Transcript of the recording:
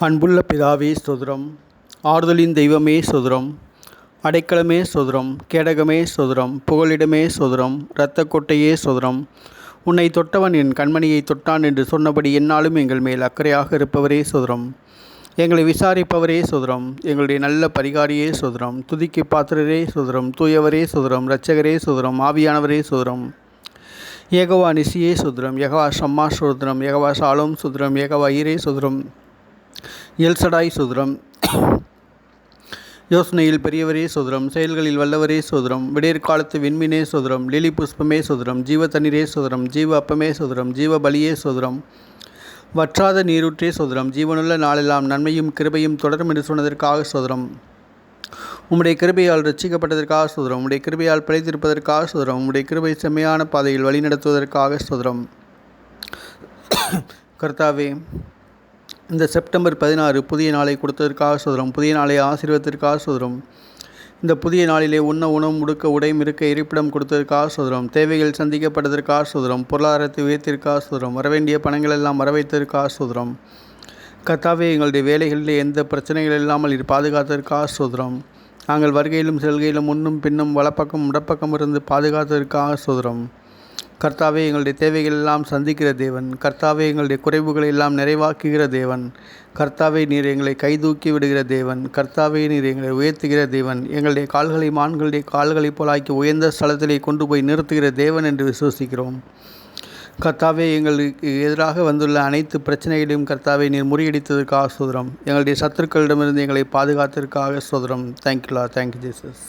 அன்புள்ள பிதாவே சுதுரம் ஆறுதலின் தெய்வமே சுதுரம் அடைக்கலமே சுதுரம் கேடகமே சுதுரம் புகலிடமே சுதுரம் இரத்த கொட்டையே உன்னை தொட்டவன் என் கண்மணியை தொட்டான் என்று சொன்னபடி என்னாலும் எங்கள் மேல் அக்கறையாக இருப்பவரே சுதுரம் எங்களை விசாரிப்பவரே சுதுரம் எங்களுடைய நல்ல பரிகாரியே சுதுரம் துதிக்கு பாத்திரரே சுதுரம் தூயவரே சுதுரம் இரட்சகரே சுதுரம் ஆவியானவரே சுதுரம் ஏகவா நிசியே சுதுரம் ஏகவா சம்மா சுதுரம் ஏகவா சாலும் சுதுரம் ஏகவா ஈரே சுதுரம் எல்சடாய் சுதரம். யோசனையில் பெரியவரே சோதரம் செயல்களில் வல்லவரே சோதரம் விடியற்காலத்து விண்மினே சோதரம் லிலி புஷ்பமே சோதரம் ஜீவ தண்ணீரே சோதரம் ஜீவ அப்பமே சோதரம் ஜீவ பலியே சோதரம் வற்றாத நீரூற்றே சோதரம் ஜீவனுள்ள நாளெல்லாம் நன்மையும் கிருபையும் தொடரும் என்று சொன்னதற்காக சோதரம். உம்முடைய கிருபையால் ரட்சிக்கப்பட்டதற்காக சோதரம் உம்முடைய கிருபையால் பிழைத்திருப்பதற்காக சோதரம் உம்முடைய கிருபை செம்மையான பாதையில் வழிநடத்துவதற்காக சோதரம். கர்த்தாவே இந்த செப்டம்பர் பதினாறு புதிய நாளை கொடுத்ததற்காக சோதரம் புதிய நாளை ஆசீர்வத்திற்காக சோதரம். இந்த புதிய நாளிலே உண்ண உணவு முடுக்க உடையும் இருக்க இருப்பிடம் கொடுத்ததற்காக சோதரம். தேவைகள் சந்திக்கப்பட்டதற்காக சுதரம். பொருளாதாரத்தை உயர்த்திற்காக சுதரம். வரவேண்டிய பணங்கள் எல்லாம் வரவைத்ததற்காக சோதரம். கத்தாவே எங்களுடைய வேலைகளிலே எந்த பிரச்சனைகள் இல்லாமல் பாதுகாத்ததற்காக சோதரம். நாங்கள் வருகையிலும் செல்கையிலும் முன்னும் பின்னும் வலப்பக்கம் முடப்பக்கம் இருந்து பாதுகாத்ததற்காக சோதரம். கர்த்தாவே எங்களுடைய தேவைகள் எல்லாம் சந்திக்கிற தேவன். கர்த்தாவே எங்களுடைய குறைவுகளை எல்லாம் நிறைவாக்குகிற தேவன். கர்த்தாவே நீர் எங்களை கைதூக்கி விடுகிற தேவன். கர்த்தாவே நீர் எங்களை உயர்த்துகிற தேவன். எங்களுடைய கால்களை மான்களுடைய கால்களைப் போலாக்கி உயர்ந்த ஸ்தலத்திலே கொண்டு போய் நிறுத்துகிற தேவன் என்று விசுவசிக்கிறோம். கர்த்தாவே எங்களுக்கு எதிராக வந்துள்ள அனைத்து பிரச்சனைகளையும் கர்த்தாவை நீர் முறியடித்ததற்காக சோதரம் எங்களுடைய சத்துருக்களிடமிருந்து எங்களை பாதுகாத்ததற்காக சோதரம் தேங்க்யூலா தேங்க்யூ ஜீசஸ்